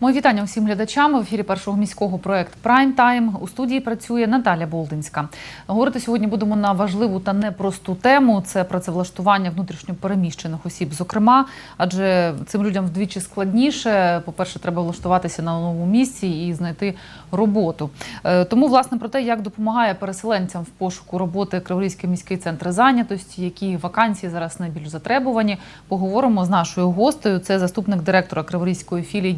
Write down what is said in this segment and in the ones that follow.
Мої вітання усім глядачам. В ефірі першого міського проект Прайм Тайм. У студії працює Наталя Болдинська. Говорити сьогодні будемо на важливу та непросту тему. Це працевлаштування внутрішньопереміщених осіб. Зокрема, адже цим людям вдвічі складніше. По-перше, треба влаштуватися на новому місці і знайти роботу. Е, Тому, власне, про те, як допомагає переселенцям в пошуку роботи Криворізький міський центр зайнятості, які вакансії зараз найбільш затребувані, поговоримо з нашою гостею. Це заступник директора Криворізької філії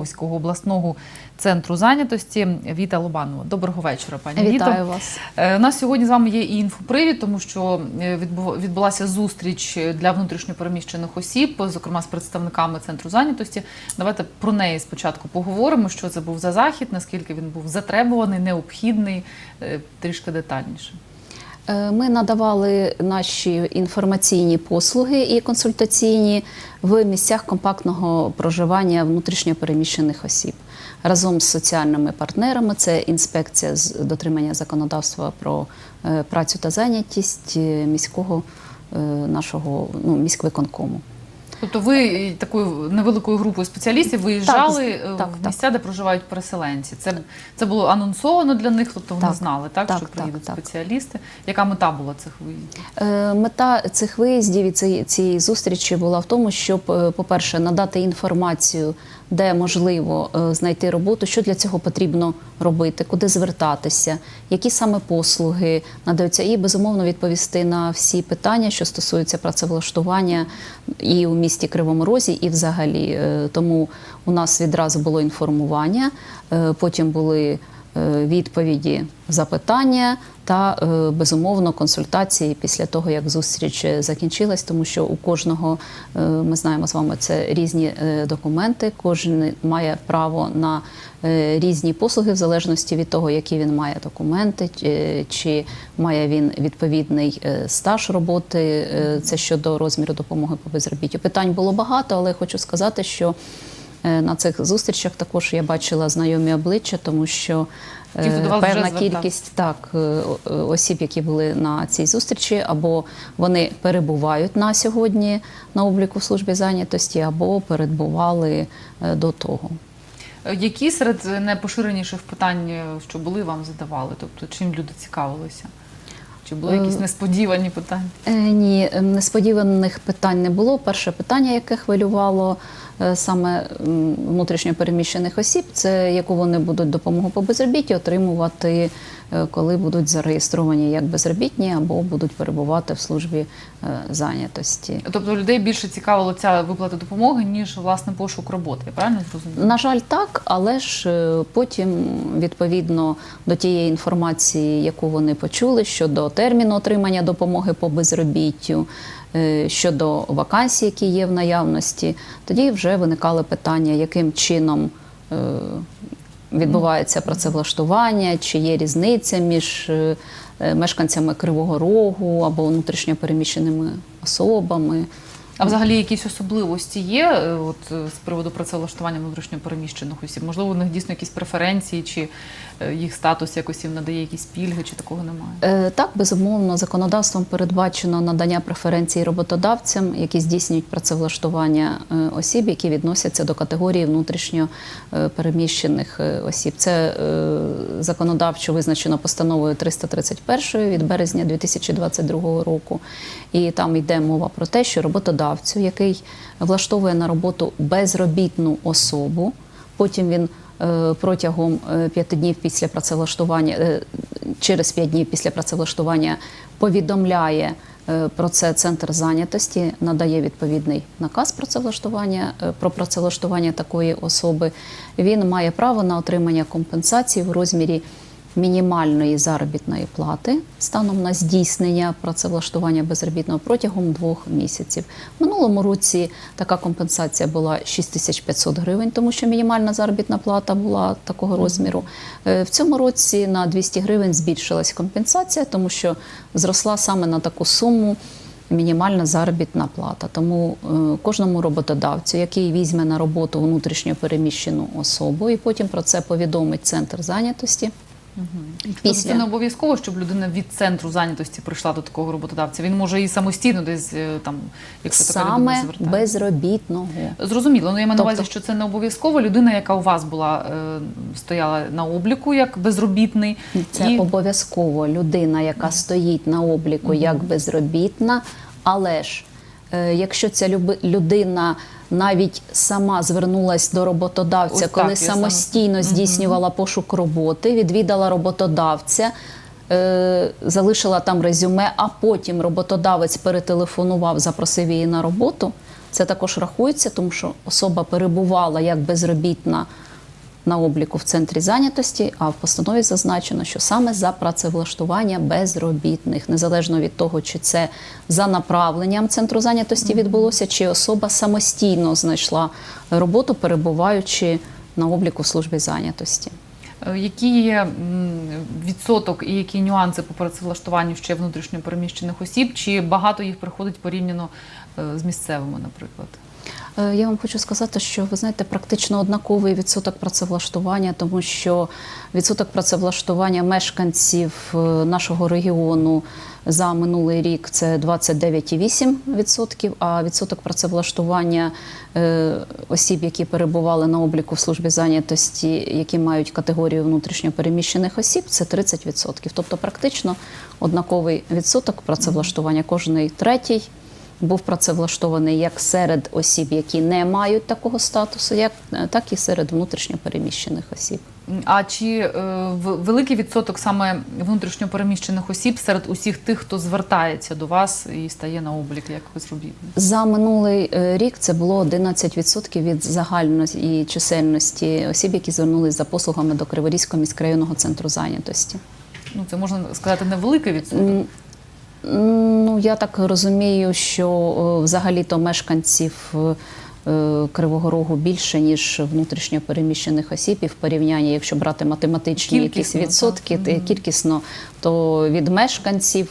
Дніпропетровського обласного центру зайнятості Віта Лобанова. Доброго вечора, пані Віто. Вітаю вас. Е, У нас сьогодні з вами є і інфопривід, тому що е, відбулася зустріч для внутрішньопереміщених осіб, зокрема з представниками центру зайнятості. Давайте про неї спочатку поговоримо. Що це був за захід, наскільки він був затребуваний, необхідний, е, трішки детальніше. Ми надавали наші інформаційні послуги і консультаційні в місцях компактного проживання внутрішньопереміщених осіб разом з соціальними партнерами. Це інспекція з дотримання законодавства про е, працю та зайнятість е, міського е, нашого ну, міськвиконкому. Тобто, ви такою невеликою групою спеціалістів виїжджали Так, е, так, в так. місця, де проживають переселенці. Це це було анонсовано для них, тобто вони Так, знали, так, так, що приїдуть так. спеціалісти. Яка мета була цих виїздів? Е, Мета цих виїздів і цієї- цієї зустрічі була в тому, щоб, е, по-перше, надати інформацію, де можливо е, знайти роботу, що для цього потрібно робити, куди звертатися, які саме послуги надаються, і безумовно відповісти на всі питання, що стосуються працевлаштування і у місті Кривому Розі, і взагалі. Е, Тому у нас відразу було інформування, е, потім були відповіді, запитання та е, безумовно консультації після того, як зустріч е, закінчилась, тому що у кожного е, ми знаємо з вами це різні е, документи. Кожен має право на е, різні послуги в залежності від того, які він має документи, чи- має він відповідний е, стаж роботи. Е, Це щодо розміру допомоги по безробіттю. Питань було багато, але хочу сказати, що Е, На цих зустрічах також я бачила знайомі обличчя, тому що е, Ті, вже певна кількість так е, осіб, які були на цій зустрічі, або вони перебувають на сьогодні на обліку в службі зайнятості, або перебували е, до того. Е, Які серед найпоширеніших питань, е, що були, вам задавали? Тобто, чим люди цікавилися? Чи були якісь Е, несподівані питання? Е, Ні, е, несподіваних питань не було. Перше питання, яке хвилювало е, саме м, внутрішньо переміщених осіб, це яку вони будуть допомогу по безробітті отримувати, е, коли будуть зареєстровані як безробітні або будуть перебувати в службі е, зайнятості. Тобто людей більше цікавила ця виплата допомоги, ніж власне пошук роботи. Я правильно зрозуміла? На жаль, так, але ж е, потім, відповідно до тієї інформації, яку вони почули щодо терміну отримання допомоги по безробіттю, е, щодо вакансій, які є в наявності, тоді вже виникали питання, яким чином. е, Відбувається працевлаштування, чи є різниця між е, мешканцями Кривого Рогу або внутрішньо переміщеними особами. А взагалі якісь особливості є е, от, е, з приводу працевлаштування внутрішньопереміщених осіб? Можливо, у них дійсно якісь преференції, чи е, їх статус якось їм надає якісь пільги, чи такого немає? Е, Так, безумовно, законодавством передбачено надання преференцій роботодавцям, які здійснюють працевлаштування осіб, які відносяться до категорії внутрішньо переміщених е, осіб. Це е, законодавчо визначено постановою 331 від березня 2022 року. І там йде мова про те, що роботодавцю, який влаштовує на роботу безробітну особу, потім він е, протягом е, п'яти днів після працевлаштування, е, через п'ять днів після працевлаштування повідомляє про це центр зайнятості, надає відповідний наказ працевлаштування про працевлаштування такої особи. Він має право на отримання компенсації в розмірі мінімальної заробітної плати станом на здійснення працевлаштування безробітного протягом двох місяців. В минулому році така компенсація була 6500 гривень, тому що мінімальна заробітна плата була такого розміру. Е, В цьому році на 200 гривень збільшилась компенсація, тому що зросла саме на таку суму. Мінімальна заробітна плата. Тому е, кожному роботодавцю, який візьме на роботу внутрішньо переміщену особу, і потім про це повідомить центр зайнятості, Тобто це не обов'язково, щоб людина від центру зайнятості прийшла до такого роботодавця. Він може і самостійно десь е, там, якщо така людина саме звертає. безробітного. Зрозуміло, ну я маю на увазі, Тобто- що це не обов'язково. Людина, яка у вас була е, стояла на обліку як безробітний, Це і обов'язково людина, яка стоїть на обліку як безробітна, але ж якщо ця людина навіть сама звернулась до роботодавця, Ось так, коли самостійно здійснювала пошук роботи, відвідала роботодавця. е, Залишила там резюме, а потім роботодавець перетелефонував, запросив її на роботу. Це також рахується, тому що особа перебувала як безробітна на обліку в центрі зайнятості, а в постанові зазначено, що саме за працевлаштування безробітних, незалежно від того, чи це за направленням центру зайнятості відбулося, чи особа самостійно знайшла роботу, перебуваючи на обліку в службі зайнятості. е, які є відсоток і які нюанси по працевлаштуванню ще внутрішньо переміщених осіб, чи багато їх приходить порівняно е, з місцевими, наприклад? Е, Я вам хочу сказати, що ви знаєте, практично однаковий відсоток працевлаштування, тому що відсоток працевлаштування мешканців е, нашого регіону за минулий рік це 29,8%, а відсоток працевлаштування е, осіб, які перебували на обліку в службі зайнятості, які мають категорію внутрішньопереміщених осіб, це 30%. Тобто практично однаковий відсоток працевлаштування. Кожний третій був працевлаштований як серед осіб, які не мають такого статусу, як так і серед внутрішньопереміщених осіб. А чи е, в- великий відсоток саме внутрішньо переміщених осіб серед усіх тих, хто звертається до вас і стає на облік як безробітний? За минулий е, рік це було 11% від загальної чисельності осіб, які звернулись за послугами до Криворізького міськрайонного центру зайнятості. Ну це можна сказати невеликий відсоток. Ну, я так розумію, що е, взагалі-то мешканців е, е, Кривого Рогу більше, ніж внутрішньо переміщених осіб, і в порівнянні, якщо брати математичні якісь відсотки, так. кількісно, то від мешканців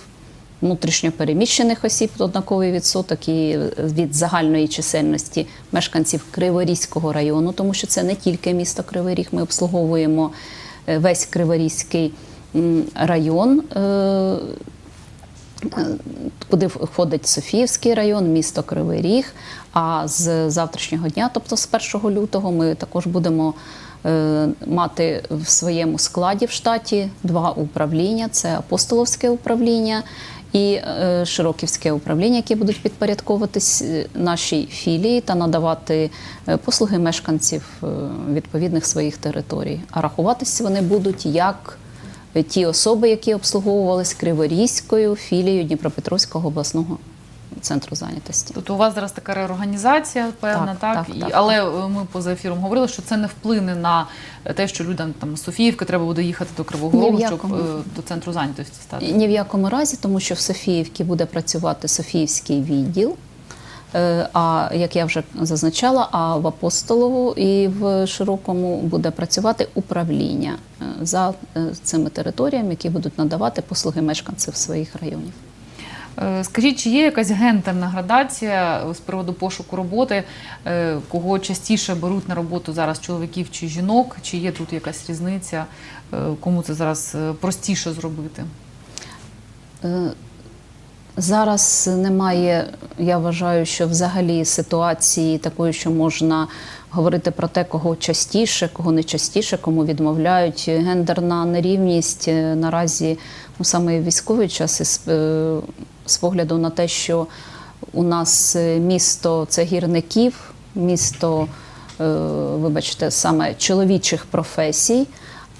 внутрішньо переміщених осіб однаковий відсоток і від загальної чисельності мешканців Криворізького району, тому що це не тільки місто Кривий Ріг, ми обслуговуємо е, весь Криворізький район. Куди входить Софіївський район, місто Кривий Ріг. А з завтрашнього дня, тобто з 1 лютого, ми також будемо е, мати в своєму складі в штаті два управління: це апостоловське управління. І е, Широківське управління, які будуть підпорядковуватись е, нашій філії та надавати послуги мешканців відповідних своїх територій. А рахуватись вони будуть як ті особи, які обслуговувались Криворізькою філією Дніпропетровського обласного центру зайнятості. Тобто у вас зараз така реорганізація, певна, так? Так, так, І, так. але е, ми поза ефіром говорили, що це не вплине на те, що людям там з Софіївки треба буде їхати до Кривого Рогу, щоб е, до центру зайнятості стати. Ні в якому разі, тому що в Софіївці буде працювати Софіївський відділ. Е, А як я вже зазначала, а в Апостолову і в Широкому буде працювати управління е, за е, цими територіями, які будуть надавати послуги мешканців своїх районів. Скажіть, чи є якась гендерна градація з приводу пошуку роботи? Кого частіше беруть на роботу зараз чоловіків чи жінок? Чи є тут якась різниця? Кому це зараз простіше зробити? Зараз немає, я вважаю, що взагалі ситуації такої, що можна говорити про те, кого частіше, кого не частіше, кому відмовляють. Гендерна нерівність е, наразі ну, саме військовий час, із, е, з погляду на те, що у нас е, місто це гірників, місто, вибачте, саме чоловічих професій.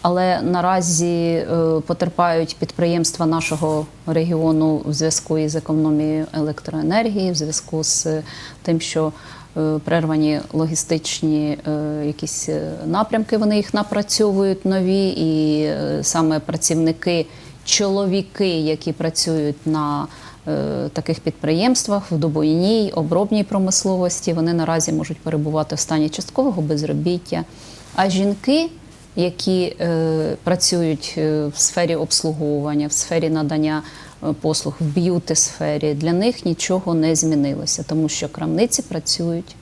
Але наразі е, потерпають підприємства нашого регіону в зв'язку із економією електроенергії, в зв'язку з е, тим, що е, прервані логістичні якісь напрямки, вони їх напрацьовують нові, і саме працівники, чоловіки, які працюють на таких підприємствах в добойній, обробній промисловості, вони наразі можуть перебувати в стані часткового безробіття. А жінки які е, працюють е, в сфері обслуговування, в сфері надання е, послуг, в б'юти сфері, для них нічого не змінилося, тому що крамниці працюють,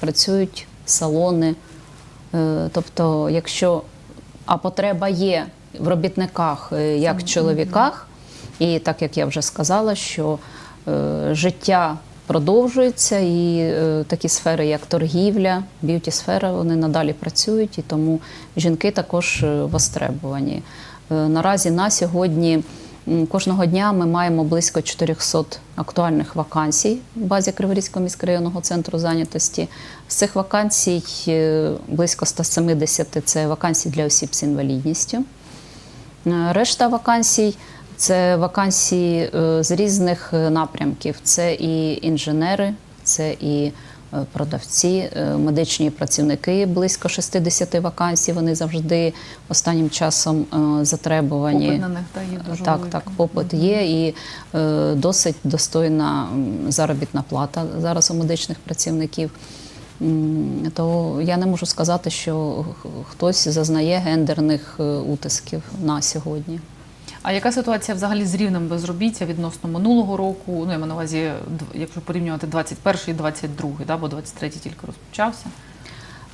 працюють салони. Е, тобто, якщо а потреба є в робітниках, як чоловіках. І так як я вже сказала, що е, життя продовжується, і е, такі сфери, як торгівля, б'юті-сфера, вони надалі працюють, і тому жінки також е, востребовані. Е, наразі на сьогодні кожного дня ми маємо близько 400 актуальних вакансій в базі Криворізького міськрайонного центру зайнятості. З цих вакансій е, близько 170 – це вакансії для осіб з інвалідністю. Е, Решта вакансій це вакансії е, з різних е, напрямків. Це і інженери, це і е, продавці, медичні працівники. Близько 60 вакансій. Вони завжди останнім часом затребувані. Попит на них та є дуже так, великий. так, попит є і досить достойна заробітна плата зараз у медичних працівників. То я не можу сказати, що хтось зазнає гендерних утисків на сьогодні. А яка ситуація взагалі з рівнем безробіття відносно минулого року? Ну, я маю на увазі, якщо порівнювати 21 і 22, да, бо 23 тільки розпочався.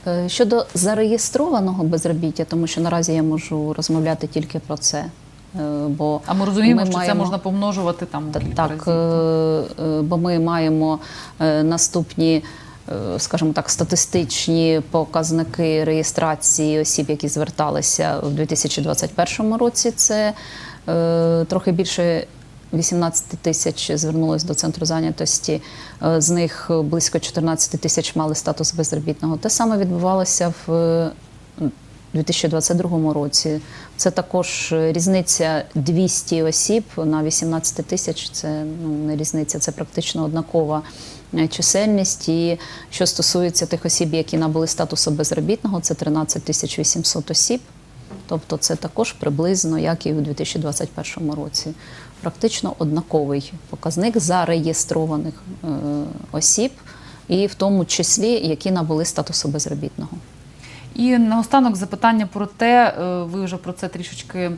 Е, Щодо зареєстрованого безробіття, тому що наразі я можу розмовляти тільки про це. е, Бо А ми розуміємо, Ми що це можна помножувати там Так, разів. е, бо ми маємо наступні, скажімо так, статистичні показники реєстрації осіб, які зверталися в 2021 році. Це трохи більше 18 тисяч звернулось до центру зайнятості. Е, З них близько 14 тисяч мали статус безробітного. Те саме відбувалося в е, 2022 році. Це також різниця 200 осіб на 18 тисяч. Це ну, не різниця, це практично однакова е, чисельність. І що стосується тих осіб, які набули статусу безробітного, це 13 тисяч 800 осіб. Тобто це також приблизно, як і у 2021 році. Практично однаковий показник зареєстрованих е, осіб, і в тому числі, які набули статусу безробітного. І наостанок запитання про те, е, ви вже про це трішечки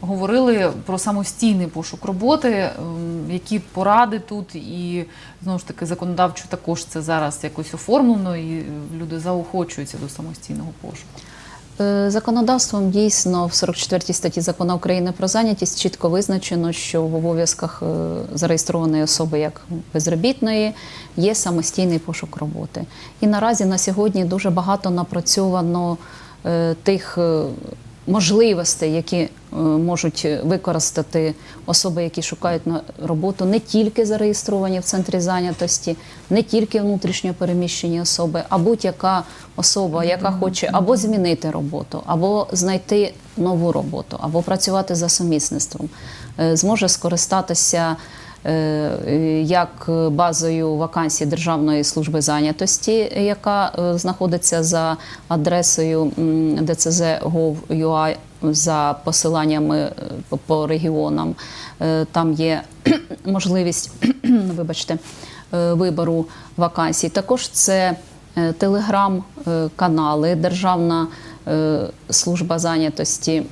говорили, про самостійний пошук роботи, ем, які поради тут, і знову ж таки законодавчо також це зараз якось оформлено, і люди заохочуються до самостійного пошуку. Е, Законодавством дійсно в 44 статті закону України про зайнятість чітко визначено, що в обов'язках е, зареєстрованої особи як безробітної є самостійний пошук роботи. І наразі на сьогодні дуже багато напрацьовано е, тих можливостей, які е, можуть використати особи, які шукають на роботу, не тільки зареєстровані в центрі зайнятості, не тільки внутрішньо переміщені особи, а будь-яка особа, яка хоче або змінити роботу, або знайти нову роботу, або працювати за сумісництвом, е, зможе скористатися. Е, Як базою вакансій Державної служби зайнятості, яка е, знаходиться за адресою dcz.gov.ua за посиланнями е, по- регіонам, там є можливість, вибачте, вибору вакансій. Також це телеграм-канали, Державна служба зайнятості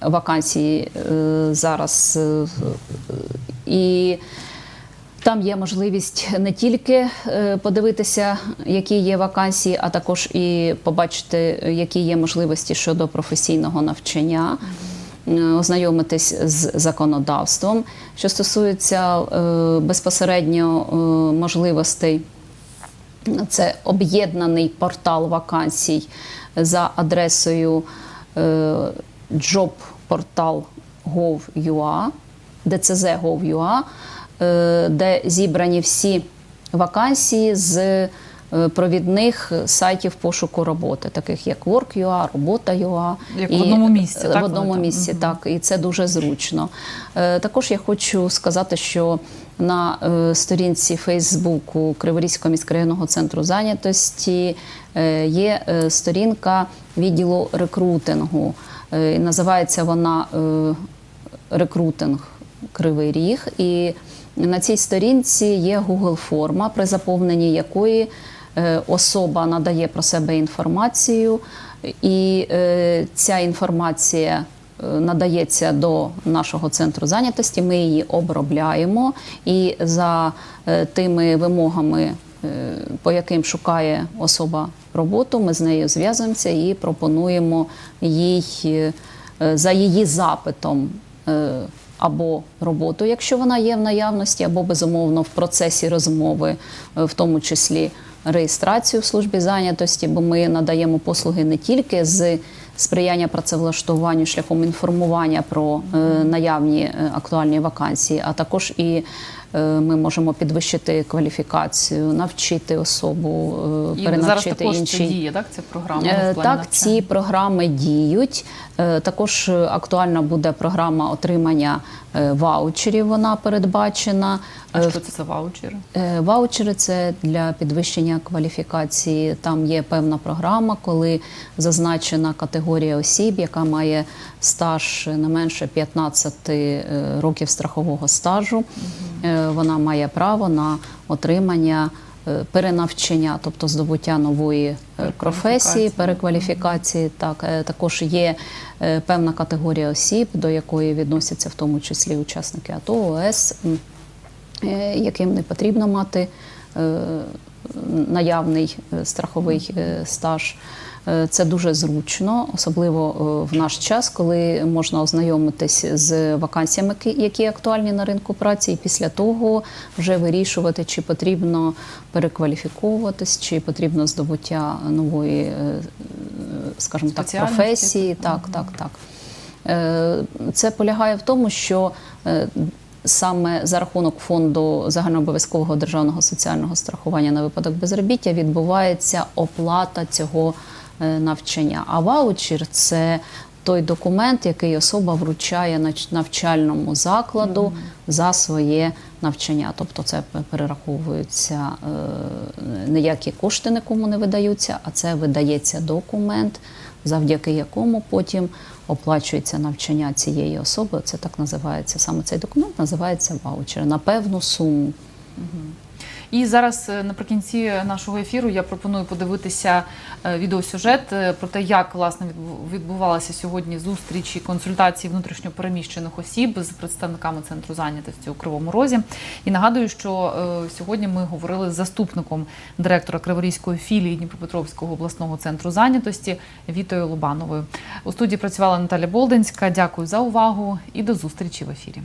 вакансії е, зараз. е, І там є можливість не тільки е, подивитися, які є вакансії, а також і побачити, які є можливості щодо професійного навчання, ознайомитись з законодавством. Що стосується безпосередньо можливостей це об'єднаний портал вакансій за адресою е, jobportal.gov.ua, dcz.gov.ua, е, де зібрані всі вакансії з е, провідних сайтів пошуку роботи, таких як Work.ua, Робота.ua. Як в одному місці, е, так, В одному там? місці, Мгм. так, і це дуже зручно. Також я хочу сказати, що на сторінці Фейсбуку Криворізького міськрайонного центру зайнятості є сторінка відділу рекрутингу. Е, і Називається вона е, рекрутинг Кривий Ріг. І на цій сторінці є Google форма, при заповненні якої е, особа надає про себе інформацію, і ця інформація надається до нашого центру зайнятості. Ми її обробляємо і за тими вимогами. Е, По яким шукає особа роботу, ми з нею зв'язуємося і пропонуємо їй е, за її запитом. е, Або роботу, якщо вона є в наявності, або безумовно в процесі розмови, в тому числі реєстрацію в службі зайнятості, бо ми надаємо послуги не тільки з сприяння працевлаштуванню шляхом інформування про наявні актуальні вакансії, а також і ми можемо підвищити кваліфікацію, навчити особу, е, І зараз перенавчити також інші. це діє, так? Ця програма Е, в плані Так, ці програми діють. Е, Також е, актуальна буде програма отримання е, ваучерів. Вона передбачена. А Е, що це за ваучери? Е, Ваучери це для підвищення кваліфікації. Там є певна програма, коли зазначена категорія осіб, яка має стаж не менше 15 е, років страхового стажу. Е, Вона має право на отримання. е, Перенавчення, тобто здобуття нової е, професії, Перекваліфікації. Так е, також є е, певна категорія осіб, до якої відносяться в тому числі учасники АТО, ОС, е, яким не потрібно мати е, наявний е, страховий е, стаж. Е, Це дуже зручно, особливо е, в наш час, коли можна ознайомитись з вакансіями, які- актуальні на ринку праці, і після того вже вирішувати, чи потрібно перекваліфіковуватись, чи потрібно здобуття нової, е, скажімо так, професії. Так, так, так. Це полягає в тому, що саме за рахунок фонду загальнообов'язкового державного соціального страхування на випадок безробіття відбувається оплата цього навчання. А ваучер це той документ, який особа вручає навчальному закладу за своє навчання. Тобто це пе- перераховуються е, ніякі кошти нікому не видаються, а це видається документ, завдяки якому потім оплачується навчання цієї особи. Це так називається. Саме цей документ називається ваучер на певну суму. І зараз е, наприкінці нашого ефіру я пропоную подивитися е, відеосюжет е, про те, як власне відбу- відбувалася сьогодні зустріч і консультації внутрішньопереміщених осіб з представниками центру зайнятості у Кривому Розі. І нагадую, що сьогодні ми говорили з заступником директора Криворізької філії Дніпропетровського обласного центру зайнятості Вітою Лубановою. У студії працювала Наталя Болдинська. Дякую за увагу і до зустрічі в ефірі.